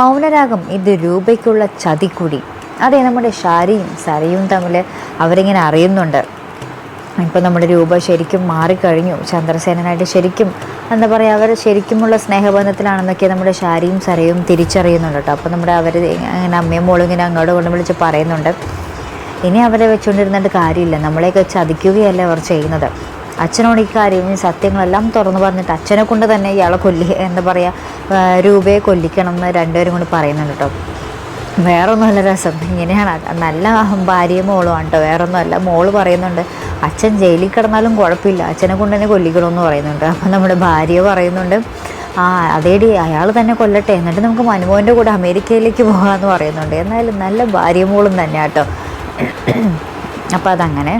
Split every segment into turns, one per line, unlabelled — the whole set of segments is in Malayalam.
മൗനരാഗം ഇത് രൂപയ്ക്കുള്ള ചതിക്കുടി. അതെ നമ്മുടെ ഷാരിയും സരയും തമ്മിൽ അവരിങ്ങനെ അറിയുന്നുണ്ട്. ഇപ്പം നമ്മുടെ രൂപ ശരിക്കും മാറിക്കഴിഞ്ഞു. ചന്ദ്രസേനനായിട്ട് ശരിക്കും എന്താ പറയുക അവർ ശരിക്കുമുള്ള സ്നേഹബന്ധത്തിലാണെന്നൊക്കെ നമ്മുടെ ഷാരിയും സരയും തിരിച്ചറിയുന്നുണ്ട് കേട്ടോ. അപ്പോൾ നമ്മുടെ അവർ അങ്ങനെ അമ്മയും മോളും ഇങ്ങനെ അങ്ങോട്ട് കൊണ്ട് വിളിച്ച് പറയുന്നുണ്ട്. ഇനി അവരെ വെച്ചുകൊണ്ടിരുന്നിട്ട് കാര്യമില്ല. നമ്മളെയൊക്കെ ചതിക്കുകയല്ല അവർ ചെയ്യുന്നത്. അച്ഛനോട് ഈ കാര്യം ഈ സത്യങ്ങളെല്ലാം തുറന്നു പറഞ്ഞിട്ട് അച്ഛനെ കൊണ്ട് തന്നെ ഇയാളെ കൊല്ലി എന്താ പറയുക രൂപയെ കൊല്ലിക്കണം എന്ന് രണ്ടുപേരും കൊണ്ട് പറയുന്നുണ്ട് കേട്ടോ. വേറൊന്നുമല്ല രസം. ഇങ്ങനെയാണ്. നല്ല ഭാര്യയും മോളും കേട്ടോ. വേറൊന്നുമല്ല. മോൾ പറയുന്നുണ്ട് അച്ഛൻ ജയിലിൽ കിടന്നാലും കുഴപ്പമില്ല. അച്ഛനെ കൊണ്ട് തന്നെ കൊല്ലിക്കണമെന്ന് പറയുന്നുണ്ട്. അപ്പം നമ്മുടെ ഭാര്യ പറയുന്നുണ്ട് ആ അതേടി അയാൾ തന്നെ കൊല്ലട്ടെ. എന്നിട്ട് നമുക്ക് മനുമോന്റെ കൂടെ അമേരിക്കയിലേക്ക് പോകാമെന്ന് പറയുന്നുണ്ട്. എന്നാലും നല്ല ഭാര്യ മോളും തന്നെ കേട്ടോ. അപ്പോൾ അതങ്ങനെ.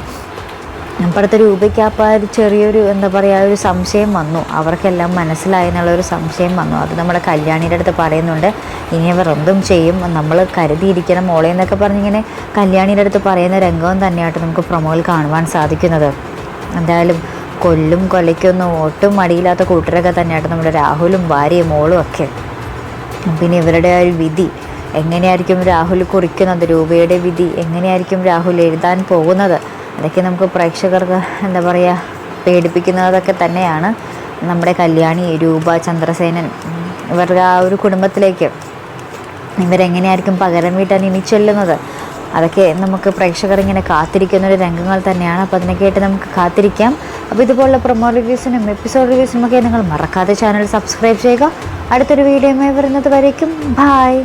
അപ്പുറത്തെ രൂപയ്ക്ക് അപ്പോൾ ഒരു ചെറിയൊരു എന്താ പറയുക ഒരു സംശയം വന്നു. അവർക്കെല്ലാം മനസ്സിലായി എന്നുള്ളൊരു സംശയം വന്നു. അത് നമ്മുടെ കല്യാണിയുടെ അടുത്ത് പറയുന്നുണ്ട്. ഇനി അവർ എന്തും ചെയ്യും. നമ്മൾ കരുതിയിരിക്കണം മോളെ എന്നൊക്കെ പറഞ്ഞിങ്ങനെ കല്യാണിയുടെ അടുത്ത് പറയുന്ന രംഗവും തന്നെയായിട്ട് നമുക്ക് പ്രൊമോയിൽ കാണുവാൻ സാധിക്കുന്നത്. എന്തായാലും കൊല്ലും കൊലയ്ക്കൊന്നും ഒട്ടും മടിയില്ലാത്ത കൂട്ടരൊക്കെ തന്നെയായിട്ട് നമ്മുടെ രാഹുലും ഭാര്യയും മോളും ഒക്കെ. പിന്നെ ഇവരുടെ ആ ഒരു വിധി എങ്ങനെയായിരിക്കും രാഹുൽ കുറിക്കുന്നത്? രൂപയുടെ വിധി എങ്ങനെയായിരിക്കും രാഹുൽ എഴുതാൻ പോകുന്നത്? അതൊക്കെ നമുക്ക് പ്രേക്ഷകർക്ക് എന്താ പറയുക പേടിപ്പിക്കുന്നതൊക്കെ തന്നെയാണ്. നമ്മുടെ കല്യാണി രൂപ ചന്ദ്രസേനൻ ഇവരുടെ ആ ഒരു കുടുംബത്തിലേക്ക് ഇവരെങ്ങനെയായിരിക്കും പകരം വീട്ടാൻ ഇനി ചെല്ലുന്നത്? അതൊക്കെ നമുക്ക് പ്രേക്ഷകർ ഇങ്ങനെ കാത്തിരിക്കുന്ന ഒരു രംഗങ്ങൾ തന്നെയാണ്. അപ്പോൾ അതിനൊക്കെയായിട്ട് നമുക്ക് കാത്തിരിക്കാം. അപ്പോൾ ഇതുപോലുള്ള പ്രൊമോ റിവ്യൂസിനും എപ്പിസോഡ് റിവ്യൂസിനും ഒക്കെ നിങ്ങൾ മറക്കാതെ ചാനൽ സബ്സ്ക്രൈബ് ചെയ്യുക. അടുത്തൊരു വീഡിയോയുമായി വരുന്നത് വരേക്കും. ബായ്